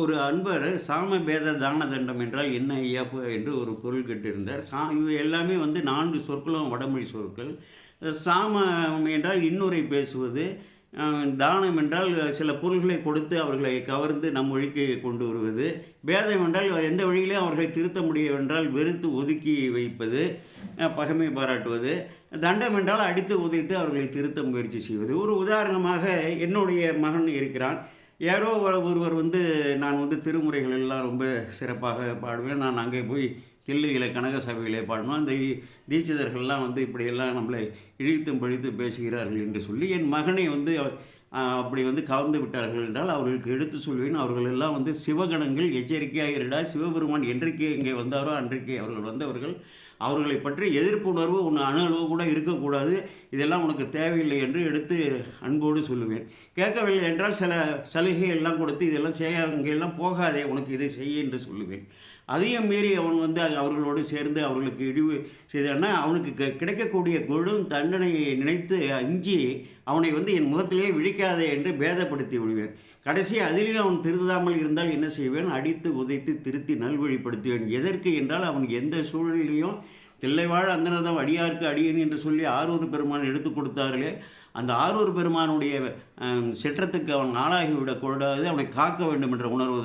ஒரு அன்பர் சாம பேத தான தண்டம் என்றால் என்ன ஐயா என்று ஒரு பொருள் கேட்டிருந்தார். சா இவை எல்லாமே வந்து நான்கு சொற்களும் வடமொழி சொற்கள். சாமம் என்றால் இன்னுரை பேசுவது. தானம் என்றால் சில பொருள்களை கொடுத்து அவர்களை கவர்ந்து நம் வழிக்கு கொண்டு வருவது. பேதம் என்றால் எந்த வழியிலும் அவர்களை திருத்த முடியவென்றால் வெறுத்து ஒதுக்கி வைப்பது. பகைமை பாராட்டுவது. தண்டம் என்றால் அடித்து உதைத்து அவர்களை திருத்த முயற்சி செய்வது. ஒரு உதாரணமாக என்னுடைய மகன் இருக்கிறான். யாரோ ஒரு- ஒருவர் வந்து நான் வந்து திருமுறைகள் எல்லாம் ரொம்ப சிறப்பாக பாடுவேன். நான் அங்கே போய் தில்லியில் கனக சபையிலே பாடணும் அந்த தீட்சிதர்கள்லாம் வந்து இப்படியெல்லாம் நம்மளை இழித்தும் பழித்து பேசுகிறார்கள் என்று சொல்லி என் மகனை வந்து அப்படி வந்து கவர்ந்து விட்டார்கள் என்றால் அவர்களுக்கு எடுத்து சொல்வேன். அவர்கள் எல்லாம் வந்து சிவகணங்கள் எச்சரிக்கையாக இருடா சிவபெருமான் என்றைக்கு இங்கே வந்தாரோ அன்றைக்கு அவர்கள் வந்தவர்கள் அவர்களை பற்றி எதிர்ப்பு உணர்வு ஒன்று அணு அளவு கூட இருக்கக்கூடாது. இதெல்லாம் உனக்கு தேவையில்லை என்று எடுத்து அன்போடு சொல்லுவேன். கேட்கவில்லை என்றால் சில சலுகை எல்லாம் கொடுத்து இதெல்லாம் செய்ய அங்கெல்லாம் போகாதே உனக்கு இதை செய்ய என்று சொல்லுவேன். அதையும் மீறி அவன் வந்து அவர்களோடு சேர்ந்து அவர்களுக்கு இழிவு செய்தான்னா அவனுக்கு கிடைக்கக்கூடிய கொடும் தண்டனையை நினைத்து அஞ்சி அவனை வந்து என் முகத்திலேயே விழிக்காதே என்று பேதப்படுத்தி விடுவேன். கடைசி அதிலேயும் அவன் திருந்தாமல் இருந்தால் என்ன செய்வேன்? அடித்து உதைத்து திருத்தி நல்வழிப்படுத்துவேன். எதற்கு என்றால் அவன் எந்த சூழ்நிலையும் சூழலிலையும் தில்லைவாழ் அந்தனதம் அடியாருக்கு அடியேன் என்று சொல்லி ஆரூர் பெருமான் எடுத்து கொடுத்தார்களே அந்த ஆரூர் பெருமானுடைய சிற்றத்துக்கு அவன் ஆளாகிவிடக்கூடாது அவனை காக்க வேண்டும் என்ற உணர்வு தான்.